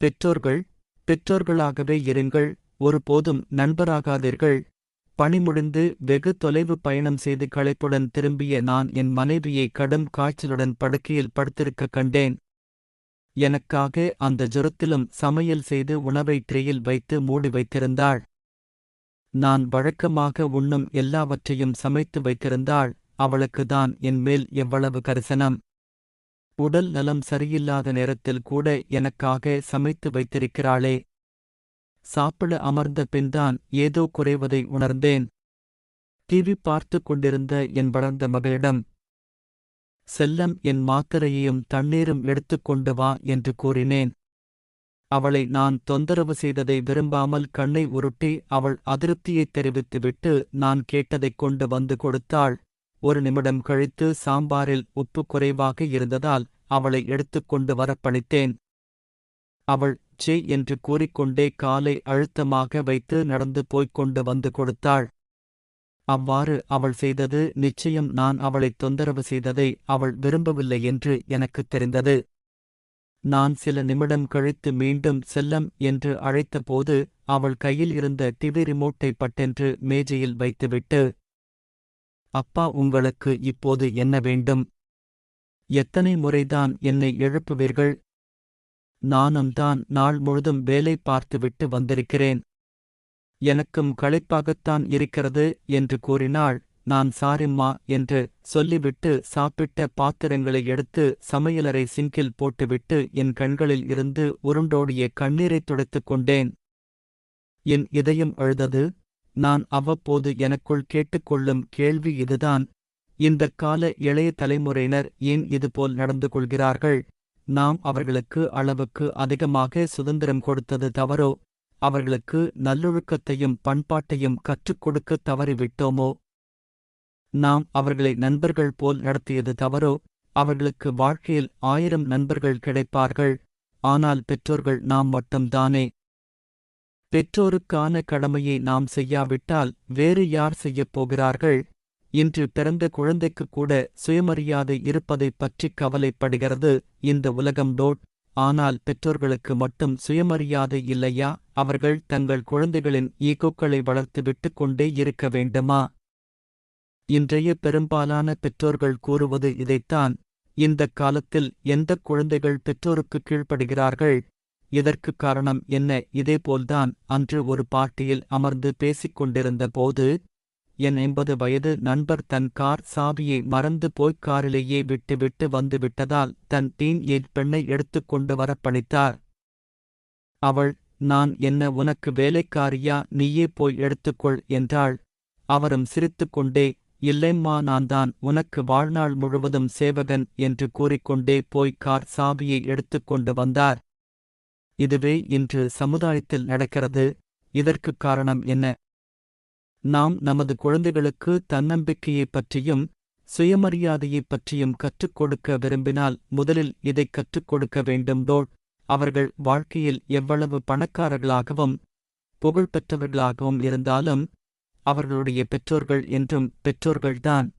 பெற்றோர்கள் பெற்றோர்களாகவே இருங்கள் ஒருபோதும் நண்பராகாதீர்கள். பணி முடிந்து வெகு தொலைவு பயணம் செய்து களைப்புடன் திரும்பிய நான் என் மனைவியை கடும் காய்ச்சலுடன் படுக்கையில் படுத்திருக்க கண்டேன். எனக்காக அந்த ஜுரத்திலும் சமையல் செய்து உணவை ட்ரேயில் வைத்து மூடி வைத்திருந்தாள். நான் வழக்கமாக உண்ணும் எல்லாவற்றையும் சமைத்து வைத்திருந்தாள். அவளுக்கு தான் என் மேல் எவ்வளவு கரிசனம். உடல் நலம் சரியில்லாத நேரத்தில் கூட எனக்காக சமைத்து வைத்திருக்கிறாளே. சாப்பிட அமர்ந்த பின்தான் ஏதோ குறைவதை உணர்ந்தேன். டிவி பார்த்து கொண்டிருந்த என் வளர்ந்த மகளிடம் செல்லம் என் மாத்திரையையும் தண்ணீரும் எடுத்துக்கொண்டு வா என்று கூறினேன். அவளை நான் தொந்தரவு செய்ததை விரும்பாமல் கண்ணை உருட்டி அவள் அதிருப்தியைத் தெரிவித்துவிட்டு நான் கேட்டதைக் கொண்டு வந்து கொடுத்தாள். ஒரு நிமிடம் கழித்து சாம்பாரில் உப்பு குறைவாக இருந்ததால் அவளை எடுத்துக்கொண்டு வரப்பணித்தேன். அவள் சே என்று கூறிக்கொண்டே காலை அழுத்தமாக வைத்து நடந்து போய்க் கொண்டு வந்து கொடுத்தாள். அவ்வாறு அவள் செய்தது நிச்சயம் நான் அவளைத் தொந்தரவு செய்ததை அவள் விரும்பவில்லை என்று எனக்குத் தெரிந்தது. நான் சில நிமிடம் கழித்து மீண்டும் செல்லம் என்று அழைத்தபோது அவள் கையில் இருந்த டிவி ரிமோட்டை பட்டென்று மேஜையில் வைத்துவிட்டு அப்பா உங்களுக்கு இப்போது என்ன வேண்டும்? எத்தனை முறைதான் என்னை எழுப்புவீர்கள்? நானும் தான் நாள் முழுதும் வேலை பார்த்துவிட்டு வந்திருக்கிறேன். எனக்கும் களைப்பாகத்தான் இருக்கிறது என்று கூறினாள். நான் சாரிம்மா என்று சொல்லிவிட்டு சாப்பிட்ட பாத்திரங்களை எடுத்து சமையலறை சிங்கில் போட்டுவிட்டு என் கண்களில் இருந்து உருண்டோடிய கண்ணீரைத் துடைத்துக் கொண்டேன். என் இதயம் அழுதது. நான் அவ்வப்போது எனக்குள் கேட்டுக்கொள்ளும் கேள்வி இதுதான். இந்தக் கால இளைய தலைமுறையினர் ஏன் இதுபோல் நடந்து கொள்கிறார்கள்? நாம் அவர்களுக்கு அளவுக்கு அதிகமாக சுதந்திரம் கொடுத்தது தவறோ? அவர்களுக்கு நல்லொழுக்கத்தையும் பண்பாட்டையும் கற்றுக் கொடுக்க தவறிவிட்டோமோ? நாம் அவர்களை நண்பர்கள் போல் நடத்தியது தவறோ? அவர்களுக்கு வாழ்க்கையில் ஆயிரம் நண்பர்கள் கிடைப்பார்கள். ஆனால் பெற்றோர்கள் நாம் மட்டும்தானே. பெற்றோருக்கான கடமையை நாம் செய்யாவிட்டால் வேறு யார் செய்யப் போகிறார்கள்? இன்று பிறந்த குழந்தைக்கு கூட சுயமரியாதை இருப்பதைப் பற்றி கவலைப்படுகிறது இந்த உலகம் டோட். ஆனால் பெற்றோர்களுக்கு மட்டும் சுயமரியாதை இல்லையா? அவர்கள் தங்கள் குழந்தைகளின் ஈகோக்களை வளர்த்து விட்டுக் கொண்டே இருக்க வேண்டுமா? இன்றைய பெரும்பாலான பெற்றோர்கள் கூறுவது இதைத்தான். இந்தக் காலத்தில் எந்தக் குழந்தைகள் பெற்றோருக்கு கீழ்ப்படுகிறார்கள்? இதற்கு காரணம் என்ன? இதேபோல்தான் அன்று ஒரு பாட்டியில் அமர்ந்து பேசிக் கொண்டிருந்த போது என் எண்பது வயது நண்பர் தன் கார் சாவியை மறந்து போய்க் காரிலேயே விட்டுவிட்டு வந்துவிட்டதால் தன் டீன் ஏஜ் பெண்ணை எடுத்துக்கொண்டு வரப்பணித்தார் அவள் நான் என்ன உனக்கு வேலைக்காரியா? நீயே போய் எடுத்துக்கொள் என்றாள். அவரும் சிரித்துக்கொண்டே இல்லைம்மா நான் தான் உனக்கு வாழ்நாள் முழுவதும் சேவகன் என்று கூறிக்கொண்டே போய் கார் சாவியை எடுத்துக்கொண்டு வந்தார். இதுவே இன்று சமுதாயத்தில் நடக்கிறது. இதற்குக் காரணம் என்ன? நாம் நமது குழந்தைகளுக்கு தன்னம்பிக்கையைப் பற்றியும் சுயமரியாதையைப் பற்றியும் கற்றுக் கொடுக்க விரும்பினால் முதலில் இதைக் கற்றுக் கொடுக்க வேண்டும் அவர்கள் வாழ்க்கையில் எவ்வளவு பணக்காரர்களாகவும் புகழ்பெற்றவர்களாகவும் இருந்தாலும் அவர்களுடைய பெற்றோர்கள் என்றும் பெற்றோர்கள்தான்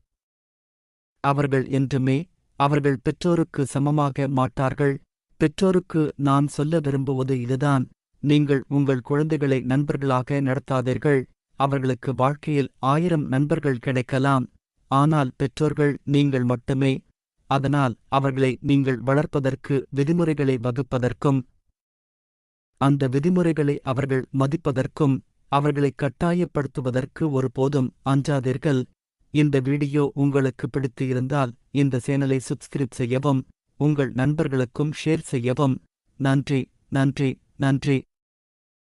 அவர்கள் என்றுமே அவர்கள் பெற்றோருக்கு சமமாக மாட்டார்கள். பெற்றோருக்கு நான் சொல்ல விரும்புவது இதுதான். நீங்கள் உங்கள் குழந்தைகளை நண்பர்களாக நடத்தாதீர்கள். அவர்களுக்கு வாழ்க்கையில் ஆயிரம் நண்பர்கள் கிடைக்கலாம். ஆனால் பெற்றோர்கள் நீங்கள் மட்டுமே. அதனால் அவர்களை நீங்கள் வளர்ப்பதற்கு விதிமுறைகளை வகுப்பதற்கும் அந்த விதிமுறைகளை அவர்கள் மதிப்பதற்கும் அவர்களை கட்டாயப்படுத்துவதற்கு ஒருபோதும் அஞ்சாதீர்கள். இந்த வீடியோ உங்களுக்கு பிடித்து இருந்தால் இந்த சேனலை சப்ஸ்கிரைப் செய்யவும் உங்கள் நண்பர்களுக்கும் ஷேர் செய்யவும். நன்றி நன்றி நன்றி.